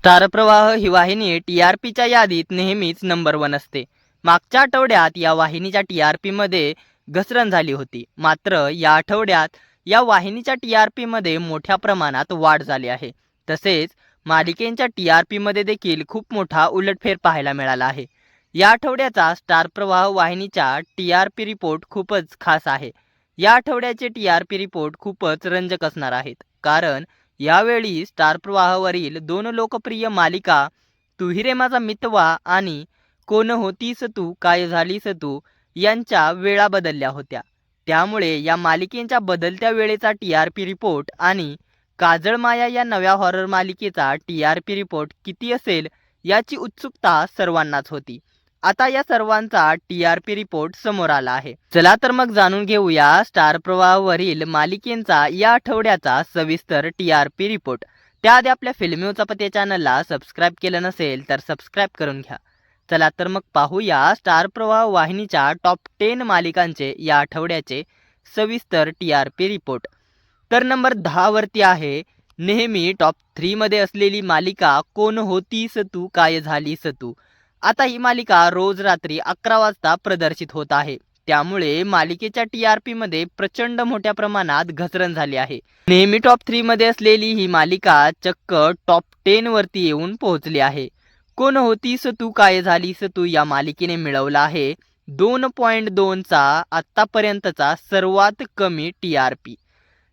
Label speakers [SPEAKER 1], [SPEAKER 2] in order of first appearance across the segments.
[SPEAKER 1] Star प्रवाह ही वाहिनी T R पीच्या यादीत नेहमीच नंबर वन असते. मागच्या आठवड्यात या वाहिनीच्या टी आर पीमध्ये घसरण झाली होती. मात्र या आठवड्यात या वाहिनीच्या टी आर पीमध्ये मोठ्या प्रमाणात वाढ झाली आहे. तसेच मालिकेंच्या टी आर पीमध्ये देखील खूप मोठा उलटफेर पाहायला मिळाला आहे. या आठवड्याचा स्टार प्रवाह वाहिनीच्या टी आर पी रिपोर्ट खूपच खास आहे. या आठवड्याचे टी आर पी रिपोर्ट खूपच रंजक असणार आहेत. कारण यावेळी स्टार प्रवाहावरील दोन लोकप्रिय मालिका तू ही रे माझा मितवा आणि कोण होतीस तू काय झालीस तू यांच्या वेळा बदलल्या होत्या. त्यामुळे या मालिकेच्या बदलत्या वेळेचा टी आर पी रिपोर्ट आणि काजळ माया या नव्या हॉरर मालिकेचा टी आर पी रिपोर्ट किती असेल याची उत्सुकता सर्वांनाच होती. आता या सर्वांचा टी आर पी रिपोर्ट समोर आला आहे. चला तर मग जाणून घेऊया स्टार प्रवाहावरील मालिकेंचा या आठवड्याचा सविस्तर टी आर पी रिपोर्ट त्याआधी आपल्या फिल्मी उचापत चॅनलला सबस्क्राईब केलं नसेल तर सबस्क्राईब करून घ्या. चला तर मग पाहूया स्टार प्रवाह वाहिनीच्या टॉप टेन मालिकांचे या आठवड्याचे सविस्तर टी आर पी रिपोर्ट तर नंबर दहावरती आहे नेहमी टॉप थ्रीमध्ये असलेली मालिका कोण होतीस तू काय झालीस तू आता ही मालिका रोज रात्री अकरा वाजता प्रदर्शित होत आहे. त्यामुळे मालिकेच्या टी आर पी मध्ये प्रचंड मोठ्या प्रमाणात घसरण झाली आहे. नेहमी टॉप थ्री मध्ये असलेली ही मालिका चक्क टॉप टेनवरती येऊन पोहोचली आहे. कोण होतीस तू काय झालीस तू या मालिकेने मिळवला आहे. दोन पॉईंट दोनचा आत्तापर्यंतचा सर्वात कमी टी आर पी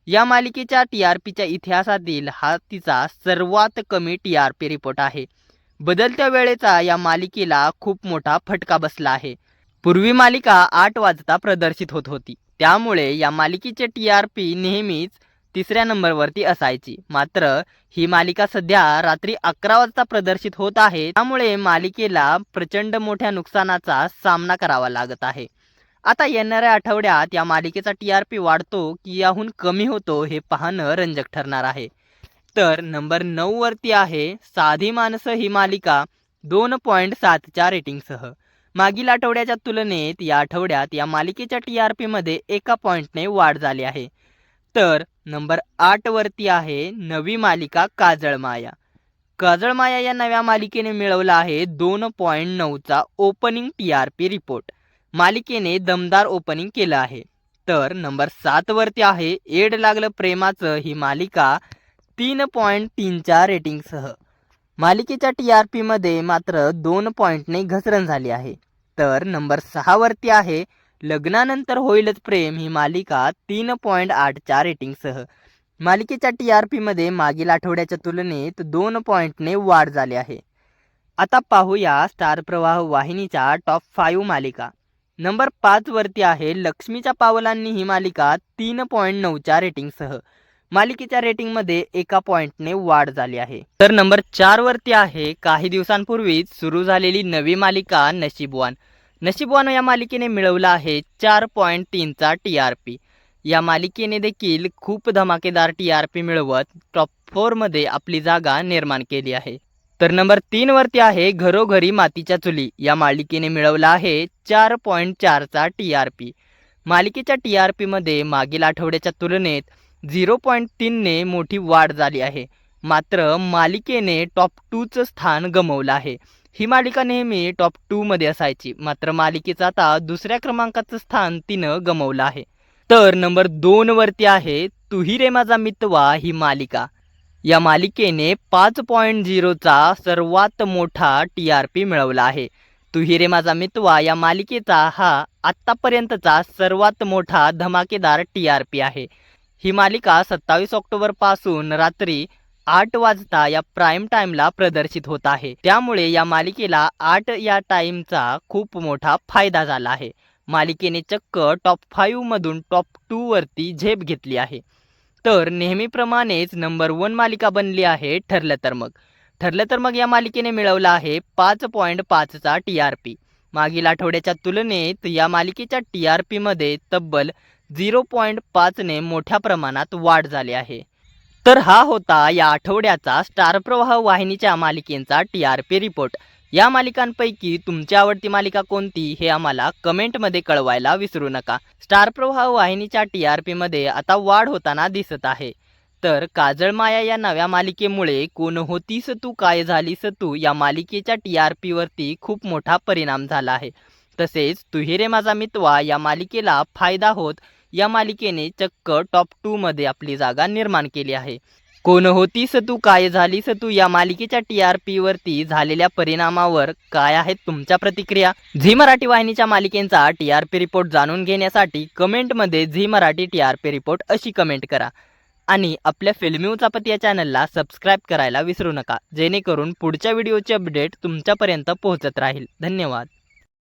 [SPEAKER 1] या मालिकेच्या टी आर पीच्या इतिहासातील हा तिचा सर्वात कमी टी आर पी रिपोर्ट आहे. बदलत्या वेळेचा या मालिकेला खूप मोठा फटका बसला आहे. पूर्वी मालिका आठ वाजता प्रदर्शित होत होती. त्यामुळे या मालिकेचे टी आर पी नेहमीच तिसऱ्या नंबरवरती असायची. मात्र ही मालिका सध्या रात्री अकरा वाजता प्रदर्शित होत आहे. त्यामुळे मालिकेला प्रचंड मोठ्या नुकसानाचा सामना करावा लागत आहे. आता येणाऱ्या आठवड्यात या मालिकेचा टी आर पी वाढतो की याहून कमी होतो हे पाहणं रंजक ठरणार आहे. तर नंबर नऊ वरती आहे साधी माणसं ही मालिका दोन पॉईंट सातच्या रेटिंगसह. मागील आठवड्याच्या तुलनेत या आठवड्यात या मालिकेच्या टी आर पीमध्ये एका पॉईंटने वाढ झाली आहे. तर नंबर आठवरती आहे नवी मालिका काजळमाया. काजळमाया या नव्या मालिकेने मिळवला आहे दोन पॉईंट नऊचा opening T R P report. मालिकेने दमदार ओपनिंग केलं आहे. तर नंबर सातवरती आहे एड लागलं प्रेमाचं ही मालिका तीन पॉईंट तीनच्या रेटिंगसह. मालिकेच्या टी आर पीमध्ये मात्र दोन पॉईंटने घसरण झाली आहे. तर नंबर सहावरती आहे. लग्नानंतर होईलच प्रेम ही मालिका तीन पॉईंट आठच्या रेटिंगसह. मालिकेच्या टी आर पीमध्ये मागील आठवड्याच्या तुलनेत दोन पॉईंटने वाढ झाली आहे. आता पाहूया स्टार प्रवाह वाहिनीच्या टॉप फाईव्ह मालिका. नंबर पाचवरती आहे लक्ष्मीच्या पावलांनी ही मालिका तीन पॉईंट नऊच्या रेटिंगसह. मालिकेच्या रेटिंगमध्ये एका पॉईंटने वाढ झाली आहे. तर नंबर चार वरती आहे काही दिवसांपूर्वीच सुरू झालेली नवी मालिका नशीबवान नशीबवान या मालिकेने मिळवला आहे चार पॉईंट तीनचा टी आर पी. या मालिकेने देखील खूप धमाकेदार टी आर पी मिळवत टॉप फोरमध्ये आपली जागा निर्माण केली आहे. तर नंबर तीन वरती आहे घरोघरी मातीच्या चुली. या मालिकेने मिळवला आहे चार पॉईंट चारचा टी आर पी. मालिकेच्या टी आर पीमध्ये मागील आठवड्याच्या तुलनेत झिरो पॉईंट तीनने मोठी वाढ झाली आहे. मात्र मालिकेने टॉप टूचं स्थान गमवलं आहे. ही मालिका नेहमी टॉप टूमध्ये असायची. मात्र मालिकेचं आता दुसऱ्या क्रमांकाचं स्थान तिनं गमवलं आहे. तर नंबर दोनवरती आहे तुही रे माझा मितवा ही मालिका. या मालिकेने पाच पॉईंट झिरोचा सर्वात मोठा टी आर पी मिळवला आहे. तुही रे माझा मितवा या मालिकेचा हा आत्तापर्यंतचा सर्वात मोठा धमाकेदार टी आर पी आहे. ही मालिका सत्तावीस ऑक्टोबरपासून रात्री आठ वाजता या प्राईम टाईमला प्रदर्शित होत आहे. त्यामुळे या मालिकेला आठ या टाईमचा खूप मोठा फायदा झाला आहे. मालिकेने चक्क टॉप फाईव्हमधून टॉप टूवरती झेप घेतली आहे. तर नेहमीप्रमाणेच नंबर वन मालिका बनली आहे ठरलं तर मग ठरलं तर मग या मालिकेने मिळवला आहे पाच पॉईंट पाचचा टी आर पी मागील आठवड्याच्या तुलनेत या मालिकेच्या टी आर पीमध्ये तब्बल झिरो पॉईंट पाचने मोठ्या प्रमाणात वाढ झाली आहे. तर हा होता या आठवड्याचा स्टार प्रवाह वाहिनीच्या मालिकेंचा टी आर पी रिपोर्ट. या मालिकांपैकी तुमची आवडती मालिका कोणती हे आम्हाला कमेंटमध्ये कळवायला विसरू नका. स्टार प्रवाह वाहिनीच्या टी आर पीमध्ये आता वाढ होताना दिसत आहे. तर काजळ माया या नव्या मालिकेमुळे कोण होतीस तू काय झालीस तू या मालिकेच्या टी आर पीवरती खूप मोठा परिणाम झाला आहे. तसेच तुहिरे माझा मितवा या मालिकेला फायदा होत या मालिकेने चक्क टॉप टूमध्ये आपली जागा निर्माण केली आहे. कोण होतीस तू? काय झालीस तू? या मालिकेच्या टी आर पीवरती झालेल्या परिणामावर काय आहेत तुमच्या प्रतिक्रिया? झी मराठी वाहिनीच्या मालिकेचा टी आर पी रिपोर्ट जाणून घेण्यासाठी कमेंटमध्ये Zee Marathi T R P report अशी कमेंट करा. आणि आपल्या फिल्मी उचापत या चॅनलला सबस्क्राईब करायला विसरू नका. जेणेकरून पुढच्या व्हिडिओचे अपडेट तुमच्यापर्यंत पोहोचत राहील. धन्यवाद.